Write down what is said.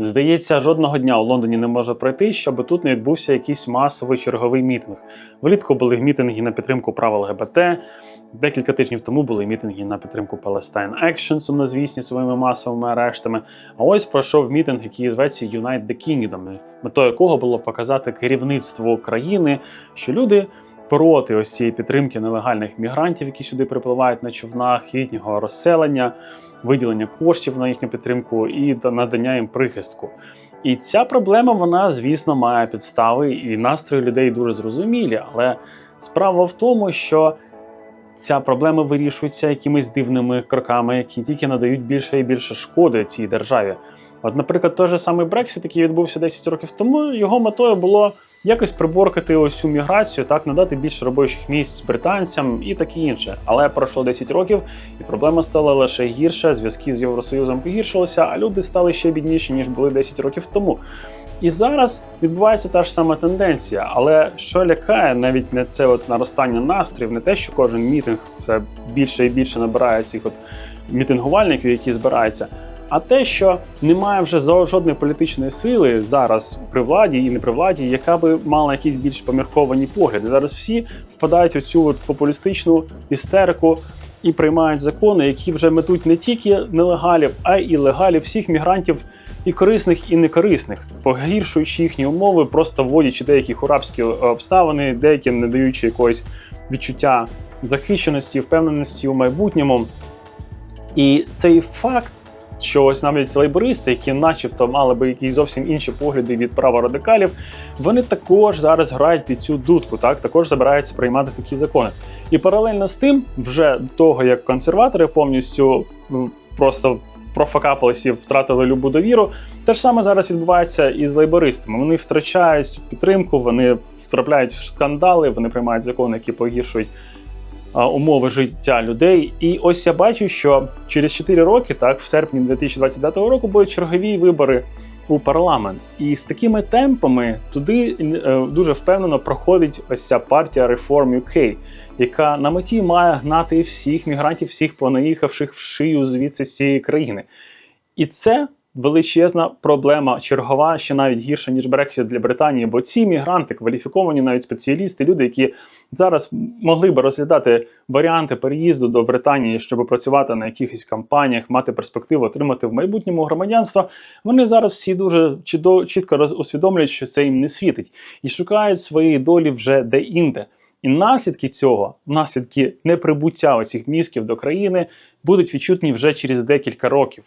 Здається, жодного дня у Лондоні не може пройти, щоб тут не відбувся якийсь масовий черговий мітинг. Влітку були мітинги на підтримку прав ЛГБТ. Декілька тижнів тому були мітинги на підтримку Palestine Action, сумнозвісні своїми масовими арештами. А ось пройшов мітинг, який зветься Unite the Kingdom, метою якого було показати керівництву країни, що люди. Проти ось цієї підтримки нелегальних мігрантів, які сюди припливають на човнах, їхнього розселення, виділення коштів на їхню підтримку і надання їм прихистку. І ця проблема, вона, звісно, має підстави, і настрої людей дуже зрозумілі. Але справа в тому, що ця проблема вирішується якимись дивними кроками, які тільки надають більше і більше шкоди цій державі. От, наприклад, той же самий Брексит, який відбувся 10 років тому, його метою було якось приборкати ось цю міграцію, так надати більше робочих місць британцям і таке інше. Але пройшло 10 років, і проблема стала лише гірша. Зв'язки з Євросоюзом погіршилися, а люди стали ще бідніші ніж були 10 років тому. І зараз відбувається та ж сама тенденція. Але що лякає, навіть не це от наростання настроїв, не те, що кожен мітинг все більше і більше набирає цих от мітингувальників, які збираються. А те, що немає вже жодної політичної сили зараз при владі і не при владі, яка би мала якісь більш помірковані погляди. Зараз всі впадають у цю от популістичну істерику і приймають закони, які вже метуть не тільки нелегалів, а й легалів, всіх мігрантів, і корисних, і некорисних, погіршуючи їхні умови, просто вводячи деякі хурабські обставини, деяким не даючи якогось відчуття захищеності, впевненості у майбутньому. І цей факт, що ось навіть лейбористи, які, начебто, мали би якісь зовсім інші погляди від праворадикалів, вони також зараз грають під цю дудку, так також забираються приймати такі закони. І паралельно з тим, вже до того як консерватори повністю просто профакапилися і втратили любу довіру, те ж саме зараз відбувається і з лейбористами. Вони втрачають підтримку, вони втрапляють в скандали, вони приймають закони, які погіршують умови життя людей. І ось я бачу, що через 4 роки, так, в серпні 2029 року, будуть чергові вибори у парламент. І з такими темпами туди е, дуже впевнено проходить ось ця партія Reform UK, яка на меті має гнати всіх мігрантів, всіх понаїхавших в шию звідси з цієї країни. І це величезна проблема, чергова, ще навіть гірша, ніж Брексит для Британії, бо ці мігранти, кваліфіковані навіть спеціалісти, люди, які зараз могли би розглядати варіанти переїзду до Британії, щоб працювати на якихось кампаніях, мати перспективу отримати в майбутньому громадянство, вони зараз всі дуже чітко усвідомлюють, що це їм не світить, і шукають своєї долі вже де-інде. І наслідки цього, наслідки неприбуття оцих мізків до країни, будуть відчутні вже через декілька років.